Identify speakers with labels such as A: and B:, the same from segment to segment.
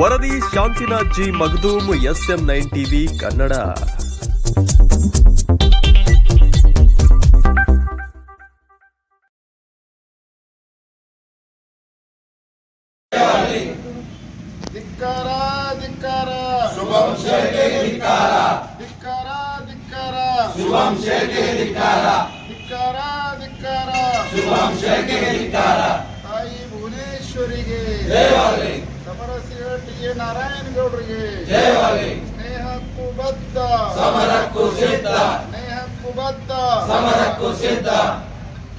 A: ವರದಿ Shantinath G Magdum SM nine TV Kannada
B: ಧಿಕ್ಕಾರ ಧಿಕ್ಕಾರ
C: ಶುಭಂ ಶೆಟ್ಟಿ ಧಿಕ್ಕಾರ
B: ಧಿಕ್ಕಾರ ಧಿಕ್ಕಾರ
C: ಶುಭಂ ಶೆಟ್ಟಿ ಧಿಕ್ಕಾರ
B: ಧಿಕ್ಕಾರ ಧಿಕ್ಕಾರ
C: ಶುಭಂ ಶೆಟ್ಟಿ ಧಿಕ್ಕಾರ
B: ತಾಯಿ ಭುವನೇಶ್ವರಿಗೆ
C: ಜಯವಾಗಲಿ
B: ಸಮರಸಿಯ ಟಿ ಎ ನಾರಾಯಣಗೌಡರಿಗೆ
C: ಜಯವಾಗಲಿ
B: ಸ್ನೇಹಕ್ಕೂ ಬದ್ಧ.
C: ಸಮರಕ್ಕೂ ಸಿದ್ಧ.
B: ಸ್ನೇಹಕ್ಕೂ ಬದ್ಧ.
C: ಸಮರಕ್ಕೂ ಸಿದ್ಧ.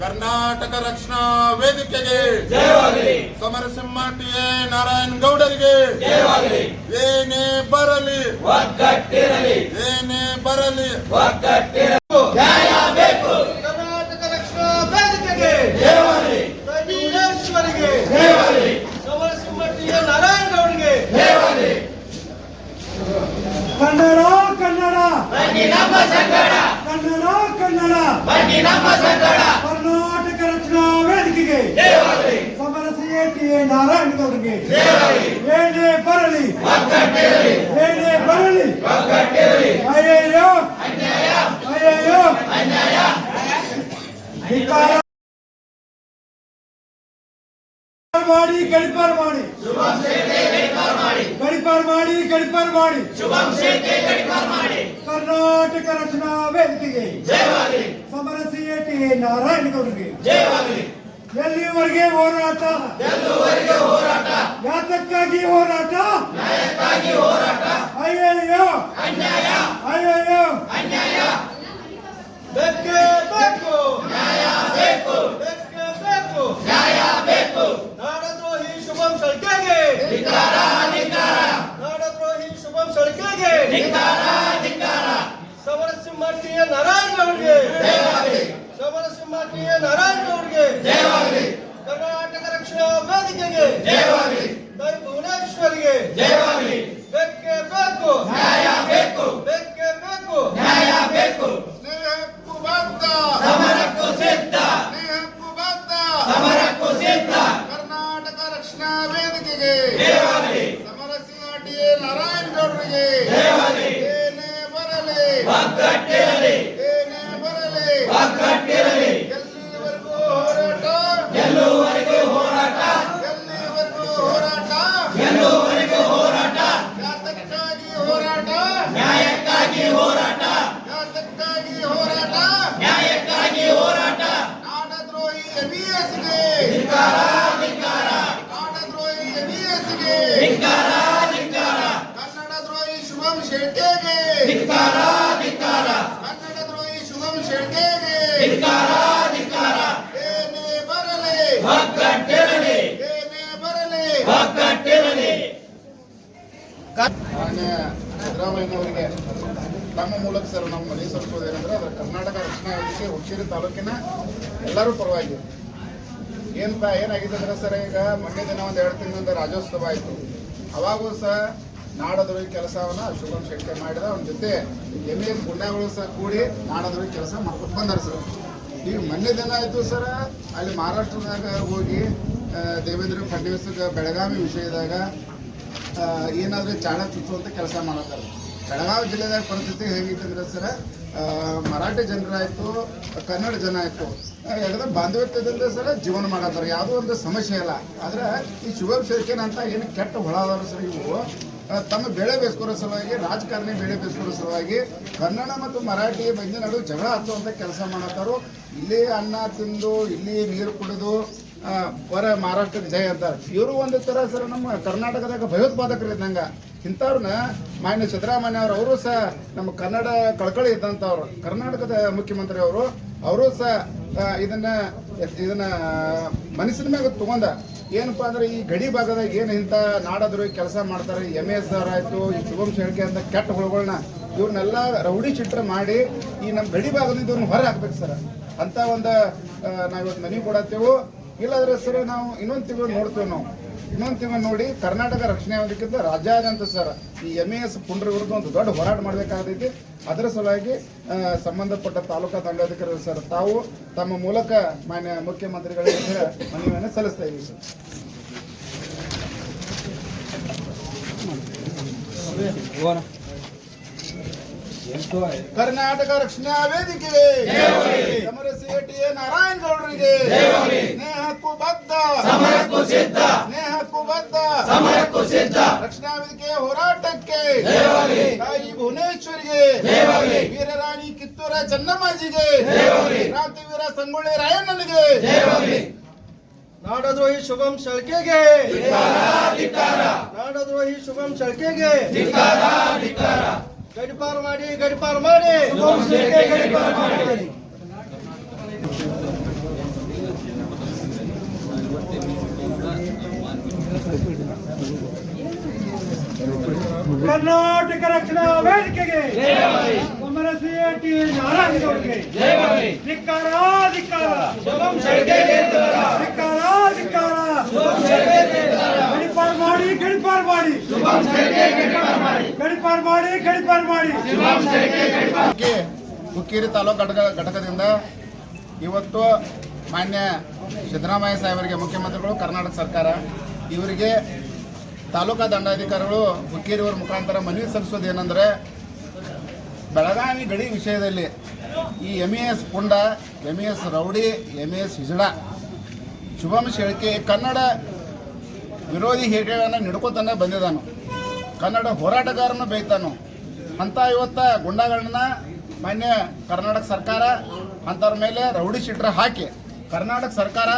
B: ಕರ್ನಾಟಕ ರಕ್ಷಣಾ ವೇದಿಕೆಗೆ
C: ಜಯವಾಗಲಿ
B: ಸಮರಸಿಂಹ ಟಿ ಎ ನಾರಾಯಣ ಗೌಡರಿಗೆ.
C: ಜಯವಾಗಲಿ
B: ಏನೇ ಬರಲಿ.
C: ಒಗ್ಗಟ್ಟಿರಲಿ.
B: ಏನೇ ಬರಲಿ
C: ಒಗ್ಗಟ್ಟಿರಲಿ ನ್ಯಾಯ ಬೇಕು
B: ಕರ್ನಾಟಕ ರಕ್ಷಣಾ ವೇದಿಕೆಗೆ
C: ಜಯವಾಗಲಿ
B: ಭುವನೇಶ್ವರಿಗೆ
C: ಜಯವಾಗಲಿ
B: ಸಮರಸಿಂಹ ಟಿ ಎ ನಾರಾಯಣಗೌಡರಿಗೆ
C: ಜಯವಾಗಲಿ
D: ಕನ್ನಡ ಕನ್ನಡ
C: ಬನ್ನಿ ನಮ್ಮ ಸಂಗಡ
D: ಕನ್ನಡ ಕನ್ನಡ
C: ಬನ್ನಿ ನಮ್ಮ ಸಂಗಡ
D: ಕರ್ನಾಟಕ ರಕ್ಷಣಾ ವೇದಿಕೆಗೆ
C: ಜಯವಾಗಲಿ
D: ಸಮರಸಿಯ ಟಿ ಎ ನಾರಾಯಣಗೌಡರಿಗೆ
C: ಜಯವಾಗಲಿ
D: ಏನೇ ಬರಲಿ
C: ಒಗ್ಗಟ್ಟಿರಲಿ
D: ಏನೇ ಬರಲಿ
C: ಒಗ್ಗಟ್ಟಿರಲಿ
D: ಅಯ್ಯಯ್ಯೋ ಅಯ್ಯಯ್ಯೋ ಧಿಕ್ಕಾರ ಮಾಡಿ ಗಡಿಪಾರು ಮಾಡಿ. ಗಡಿಪಾರು ಮಾಡಿ. ಗಡಿಪಾರು ಮಾಡಿ ಕರ್ನಾಟಕ ರಕ್ಷಣಾ ವೇದಿಕೆಗೆ
C: ಸಮರ
D: ಸಮರಸಿಯ ಟಿ ಎ ನಾರಾಯಣಗೌಡರಿಗೆ ಎಲ್ಲಿವರೆಗೆ ಹೋರಾಟ? ಯಾತಕ್ಕಾಗಿ ಹೋರಾಟ.
C: ಧಿಕ್ಕಾರ ಧಿಕ್ಕಾರ
B: ಸಮರಸಿಂಹ ಟಿ ಎ ನಾರಾಯಣಗೌಡರಿಗೆ
C: ಜಯವಾಗಲಿ
B: ಸಮರಸಿಂಹ ಟಿ ಎ ನಾರಾಯಣಗೌಡರಿಗೆ
C: ಜಯವಾಗಲಿ
B: ಕರ್ನಾಟಕ ರಕ್ಷಣಾ ವೇದಿಕೆಗೆ
C: ಜಯವಾಗಲಿ
B: ದೈ ಭುವನೇಶ್ವರಿಗೆ
C: ಜಯವಾಗಲಿ
B: ಬೇಕೇ ಬೇಕು
C: ನ್ಯಾಯ ಬೇಕು
B: ಬೇಕೇ ಬೇಕು
C: ನ್ಯಾಯ ಬೇಕು
B: ಸ್ನೇಹಕ್ಕೂ ಬದ್ಧ
C: ಸಮರಕ್ಕೂ ಸಿದ್ಧ
B: ಸ್ನೇಹಕ್ಕೂ ಬದ್ಧ
C: ಸಮರಕ್ಕೂ ಸಿದ್ಧ
B: ಕರ್ನಾಟಕ ರಕ್ಷಣಾ ವೇದಿಕೆಗೆ
C: ಜಯವಾಗಲಿ
B: ಸಮರಸಿಂಹ ಟಿ ಎ ನಾರಾಯಣಗೌಡರಿಗೆ
C: ಜಯವಾಗಲಿ
B: ಏನೇ வாக்காட்டு ಸಿದ್ದರಾಮಯ್ಯನವರಿಗೆ ತಮ್ಮ ಮೂಲಕ ಸರ್ ನಮ್ಮ ಮನೆ ಸಲ್ಲಿಸೋದೇನೆಂದ್ರೆ ಅದರ ಕರ್ನಾಟಕ ರಕ್ಷಣಾ ವೇದಿಕೆ ಹುಚ್ಚೇರಿ ತಾಲೂಕಿನ ಎಲ್ಲರೂ ಪರವಾಗಿ. ಏನಪ್ಪ, ಏನಾಗಿದೆ ಅಂದ್ರೆ ಸರ್ ಈಗ ಮೊನ್ನೆ ದಿನ ಒಂದು ಎರಡು ತಿಂಗಳಿಂದ ರಾಜ್ಯೋತ್ಸವ ಆಯಿತು. ಅವಾಗೂ ಸಹ ನಾಡದ್ರೋಹಿ ಕೆಲಸವನ್ನ ಶುಭಂ ಶೆಟ್ಟಿ ಮಾಡಿದ. ಅವನ ಜೊತೆ ಎಂ ಎಸ್ ಗುಂಡಾಗಳು ಸಹ ಕೂಡಿ ನಾಡದ್ರೋಹಿ ಕೆಲಸ ಮಾಡ್ಕೊಂಡು ಬಂದರು ಸರ್. ಈಗ ಮೊನ್ನೆ ದಿನ ಆಯಿತು ಸರ್, ಅಲ್ಲಿ ಮಹಾರಾಷ್ಟ್ರದಾಗ ಹೋಗಿ ದೇವೇಂದ್ರ ಫಡ್ನವೀಸ್ ಬೆಳಗಾವಿ ವಿಷಯದಾಗ ಏನಾದ್ರೆ ಚಾಣ ಅಂತ ಕೆಲಸ ಮಾಡತ್ತಾರೆ. ಬೆಳಗಾವಿ ಜಿಲ್ಲೆದಾಗ ಪರಿಸ್ಥಿತಿ ಹೇಗಿತ್ತಂದ್ರೆ ಸರ್ ಮರಾಠಿ ಜನರಾಯಿತು ಕನ್ನಡ ಜನ ಆಯಿತು ಯಾಕಂದ್ರೆ ಬಾಂಧವ್ಯದಿಂದ ಸರ ಜೀವನ ಮಾಡತ್ತಾರೆ. ಯಾವುದೋ ಒಂದು ಸಮಸ್ಯೆ ಇಲ್ಲ ಆದ್ರೆ ಈ ಶುಭಮ್ ಶೇಖನ್ ಅಂತ ಏನು ಕೆಟ್ಟ ಹೊಳ ಅದಾರ ಸರ್ ಇವು. ತಮ್ಮ ಬೆಳೆ ಬೇಸ್ಕೊರೋ ಸಲುವಾಗಿ, ರಾಜಕಾರಣಿ ಬೆಳೆ ಬೇಸ್ಕೊರೋ ಸಲುವಾಗಿ ಕನ್ನಡ ಮತ್ತು ಮರಾಠಿ ಬಗ್ಗೆ ನಡುವೆ ಜಗಳ ಹಚ್ಚುವಂತ ಕೆಲಸ ಮಾಡತ್ತಾರು. ಇಲ್ಲಿ ಅನ್ನ ತಿಂದು, ಇಲ್ಲಿ ನೀರು ಕುಡಿದು ಹೊರ ಮಹಾರಾಷ್ಟ್ರದ ಜಯ ಅಂತಾರೆ. ಇವರು ಒಂದು ತರ ಸರ್ ನಮ್ಮ ಕರ್ನಾಟಕದಾಗ ಭಯೋತ್ಪಾದಕರು ಇದ್ದಂಗ. ಇಂಥವ್ರನ್ನ ಮಾನ್ಯ ಸಿದ್ದರಾಮಯ್ಯ ಅವರು ಅವರು ಸಹ ನಮ್ಮ ಕನ್ನಡ ಕಳ್ಕಳಿ ಇದ್ದಂಥವ್ರು. ಕರ್ನಾಟಕದ ಮುಖ್ಯಮಂತ್ರಿ ಅವರು ಅವರು ಸಹ ಇದನ್ನ ಇದನ್ನ, ಮನಸ್ಸಿನ ಮ್ಯಾಗ ತಗೊಂಡ. ಏನಪ್ಪಾ ಅಂದ್ರೆ ಈ ಗಡಿ ಭಾಗದಾಗ ಏನು ಇಂಥ ನಾಡದ್ರು ಕೆಲಸ ಮಾಡ್ತಾರೆ ಎಂ ಎಸ್ ಅವ್ರ ಆಯ್ತು, ಈ ಶುಭಂ ಶೆಳ್ಕೆ ಅಂತ ಕೆಟ್ಟ ಹುಳುಗಳನ್ನ ಇವ್ರನ್ನೆಲ್ಲ ರೌಡಿ ಚಿತ್ರ ಮಾಡಿ ಈ ನಮ್ಮ ಗಡಿ ಭಾಗದಿಂದ ಇವ್ರನ್ನ ಹೊರ ಹಾಕ್ಬೇಕು ಸರ್. ಅಂತ ಒಂದು ನಾವಿವತ್ತು ಮನೆ ಕೊಡತ್ತೇವು. ಇಲ್ಲಾಂದ್ರೆ ಸರ್ ನಾವು ಇನ್ನೊಂದು ತಿಂಗಳು ನೋಡ್ತೇವೆ ನಾವು. ಇನ್ನೊಂದು ತಿಂಗಳು ನೋಡಿ ಕರ್ನಾಟಕ ರಕ್ಷಣೆ ಆಗೋದಕ್ಕಿಂತ ರಾಜ್ಯಾದ್ಯಂತ ಸರ್ ಈ ಎಂ ಎಸ್ ಪುಂಡ್ರ ಒಂದು ದೊಡ್ಡ ಹೋರಾಟ ಮಾಡಬೇಕಾಗೈತಿ ಅದರ ಸಲುವಾಗಿ ಸಂಬಂಧಪಟ್ಟ ತಾಲೂಕಾ ದಂಡಾಧಿಕಾರಿ ಸರ್, ತಾವು ತಮ್ಮ ಮೂಲಕ ಮಾನ್ಯ ಮುಖ್ಯಮಂತ್ರಿಗಳಿಗೆ ಮನವಿಯನ್ನು ಸಲ್ಲಿಸ್ತಾ ಇದ್ದೀವಿ ಸರ್. ಕರ್ನಾಟಕ ರಕ್ಷಣಾ ವೇದಿಕೆಗೆ ಸಮರಸೇಟಿಯ ನಾರಾಯಣ ಗೌಡರಿಗೆ. ನೇಹಕ್ಕೂ ಬದ್ಧ.
C: ಸಮರಕ್ಕೂ ಸಿದ್ಧ.
B: ನೇಹಕ್ಕೂ ಬದ್ಧ.
C: ಸಮರಕ್ಕೂ ಸಿದ್ಧ.
B: ರಕ್ಷಣಾ ವೇದಿಕೆಯ ಹೋರಾಟಕ್ಕೆ. ತಾಯಿ ಭುವನೇಶ್ವರಿಗೆ. ವೀರರಾಣಿ ಕಿತ್ತೂರ ಚೆನ್ನಮ್ಮಾಜಿಗೆ. ಕ್ರಾಂತಿವೀರ ಸಂಗೊಳ್ಳಿ ರಾಯಣ್ಣನಿಗೆ.
E: ನಾಡದ್ರೋಹಿ ಶುಭಂ ಶಳ್ಕೆಗೆ ನಾಡದ್ರೋಹಿ ಶುಭಂ ಶಳ್ಕೆಗೆ ಗಡಿಪಾರು ಮಾಡಿ ಗಡಿಪಾರು ಮಾಡಿ.
C: ಗಡಿಪಾರು ಮಾಡಿ.
D: ಕರ್ನಾಟಕ ರಕ್ಷಣಾ ವೇದಿಕೆಗೆ ಸಮರಸಿಟಿ ನಾರಾಯಣಗೌಡರಿಗೆ
C: ಜಯವಾಗಲಿ
D: ಧಿಕ್ಕಾರ ಧಿಕ್ಕಾರ ಧಿಕ್ಕಾರ ಧಿಕ್ಕಾರ ಗಡಿಪಾರು ಮಾಡಿ ಗಡಿಪಾರು ಮಾಡಿ.
B: ಹುಕ್ಕೇರಿ ತಾಲೂಕು ಘಟಕ ಘಟಕದಿಂದ ಇವತ್ತು ಮಾನ್ಯ ಸಿದ್ದರಾಮಯ್ಯ ಸಾಹೇಬರಿಗೆ ಮುಖ್ಯಮಂತ್ರಿಗಳು, ಕರ್ನಾಟಕ ಸರ್ಕಾರ, ಇವರಿಗೆ ತಾಲೂಕಾ ದಂಡಾಧಿಕಾರಿಗಳು ಹುಕ್ಕೇರಿಯವರ ಮುಖಾಂತರ ಮನವಿ ಸಲ್ಲಿಸೋದು ಏನಂದ್ರೆ, ಬೆಳಗಾವಿ ಗಡಿ ವಿಷಯದಲ್ಲಿ ಈ M S ಪುಂಡ M S rowdy M S ಹಿಜಡ, Shubham Shelke, Kannada ವಿರೋಧಿ ಹೇಳಿಕೆಗಳನ್ನು ನಿಡ್ಕೋತಾನೆ ಬಂದಿದ್ದಾನು. ಕನ್ನಡ ಹೋರಾಟಗಾರನು ಬೈತಾನು ಅಂತ ಇವತ್ತ ಗುಂಡಾಗಳನ್ನ ಮಾನ್ಯ ಕರ್ನಾಟಕ ಸರ್ಕಾರ ಅಂಥವ್ರ ಮೇಲೆ ರೌಡಿ ಶೀಟ್ರ ಹಾಕಿ ಕರ್ನಾಟಕ ಸರ್ಕಾರ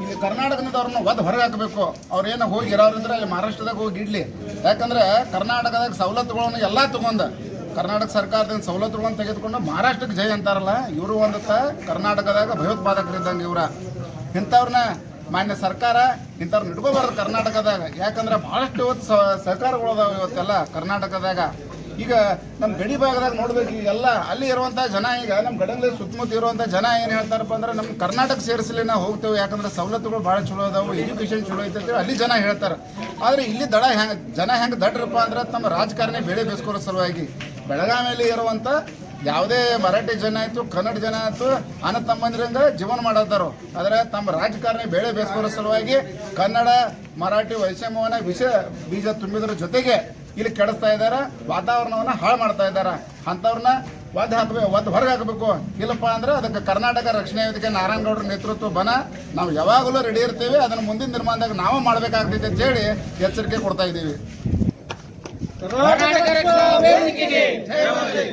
B: ಇಲ್ಲಿ ಕರ್ನಾಟಕದವ್ರನ್ನ ಒದ್ದು ಹೊರಗೆ ಹಾಕಬೇಕು. ಅವ್ರೇನು ಹೋಗಿ ಇರೋರಂದ್ರೆ ಅಲ್ಲಿ ಮಹಾರಾಷ್ಟ್ರದಾಗ ಹೋಗಿ ಇಡ್ಲಿ. ಯಾಕಂದ್ರೆ ಕರ್ನಾಟಕದಾಗ ಸವಲತ್ತುಗಳನ್ನು ಎಲ್ಲ ತಗೊಂಡು ಕರ್ನಾಟಕ ಸರ್ಕಾರದಿಂದ ಸವಲತ್ತುಗಳನ್ನು ತೆಗೆದುಕೊಂಡು ಮಹಾರಾಷ್ಟ್ರಕ್ಕೆ ಜೈ ಅಂತಾರಲ್ಲ, ಇವರು ಒಂದತ್ತ ಕರ್ನಾಟಕದಾಗ ಭಯೋತ್ಪಾದಕರಿದ್ದಂಗೆ ಇವರ. ಇಂಥವ್ರನ್ನ ಮಾನ್ಯ ಸರ್ಕಾರ ಇಂಥವ್ರು ಇಟ್ಕೋಬಾರ್ದು ಕರ್ನಾಟಕದಾಗ. ಯಾಕಂದ್ರೆ ಭಾಳಷ್ಟು ಇವತ್ತು ಸ- ಸಹಕಾರಗಳು ಅದಾವ ಇವತ್ತೆಲ್ಲ ಕರ್ನಾಟಕದಾಗ. ಈಗ ನಮ್ಮ ಗಡಿ ಭಾಗದಾಗ ನೋಡ್ಬೇಕು ಎಲ್ಲ ಅಲ್ಲಿ ಇರುವಂಥ ಜನ, ಈಗ ನಮ್ಮ ಗಡಂಗ್ಲಿ ಸುತ್ತಮುತ್ತ ಇರುವಂಥ ಜನ ಏನು ಹೇಳ್ತಾರಪ್ಪ ಅಂದ್ರೆ ನಮ್ಮ ಕರ್ನಾಟಕ ಸೇರಿಸಲಿ ನಾವು ಹೋಗ್ತೇವೆ. ಯಾಕಂದ್ರೆ ಸವಲತ್ತುಗಳು ಭಾಳ ಚಲೋ ಅದಾವು ಎಜುಕೇಷನ್ ಚಲೋ ಐತೆ ಅಂತೇಳಿ ಅಲ್ಲಿ ಜನ ಹೇಳ್ತಾರೆ. ಆದರೆ ಇಲ್ಲಿ ದಡ ಹೆಂಗೆ ಜನ ಹೆಂಗೆ ದಡ್ರಪ್ಪ ಅಂದ್ರೆ ತಮ್ಮ ರಾಜಕಾರಣಿ ಬೇಳೆ ಬೇಸ್ಕೊರೋ ಸಲುವಾಗಿ ಬೆಳಗಾವಿಯಲ್ಲಿ ಇರುವಂಥ ಯಾವುದೇ ಮರಾಠಿ ಜನ ಆಯ್ತು, ಕನ್ನಡ ಜನ ಆಯ್ತು ಅನ್ನ ತಮ್ಮಂದ್ರಿಂದ ಜೀವನ ಮಾಡತ್ತಾರು. ಆದರೆ ತಮ್ಮ ರಾಜಕಾರಣಿ ಬೇಳೆ ಬೇಸ್ಕೋರ ಸಲುವಾಗಿ ಕನ್ನಡ, ಮರಾಠಿ, ವೈಷಮ್ಯವನ್ನ ವಿಷ, ಬೀಜ ತುಂಬಿದ್ರ ಜೊತೆಗೆ ಇಲ್ಲಿ ಕೆಡಿಸ್ತಾ ಇದ್ದಾರೆ. ವಾತಾವರಣವನ್ನ ಹಾಳು ಮಾಡ್ತಾ ಇದ್ದಾರೆ. ಅಂಥವ್ರನ್ನ ಒದ್ದು ಹಾಕಬೇಕು ಒದ್ದು ಹೊರಗೆ ಹಾಕಬೇಕು. ಇಲ್ಲಪ್ಪ ಅಂದ್ರೆ ಅದಕ್ಕೆ ಕರ್ನಾಟಕ ರಕ್ಷಣಾ ವೇದಿಕೆ ನಾರಾಯಣಗೌಡರ ನೇತೃತ್ವ ಬನ ನಾವು ಯಾವಾಗಲೂ ರೆಡಿ ಇರ್ತೀವಿ. ಅದನ್ನು ಮುಂದಿನ ನಿರ್ಮಾಣದಾಗ ನಾವು ಮಾಡಬೇಕಾಗ್ತೈತೆ ಅಂತ ಹೇಳಿ ಎಚ್ಚರಿಕೆ ಕೊಡ್ತಾ ಇದ್ದೀವಿ.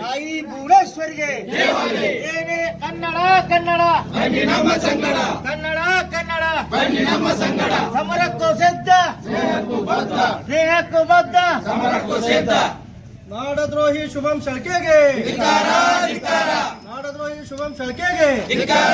E: ತಾಯಿ ಭುವನೇಶ್ವರಿಗೆ ಏನೇ ಕನ್ನಡ ಕನ್ನಡ.
C: ನಮ್ಮ ಸಂಗಡ.
E: ಕನ್ನಡ ಕನ್ನಡ.
C: ಬನ್ನಿ ನಮ್ಮ ಸಂಗಡ.
E: ಸಮರಕ್ಕೂ ಸಿದ್ಧ.
C: ದೇಹಕ್ಕೂ ಬದ್ಧ. ಸಮರಕ್ಕೂ ಸಿದ್ಧ.
E: ನಾಡದ್ರೋಹಿ ಶುಭಂ ಶಳ್ಕೆಗೆ ನಾಡದ್ರೋಹಿ ಶುಭಂ ಶಳ್ಕೆಗೆ
C: ಧಿಕ್ಕಾರ.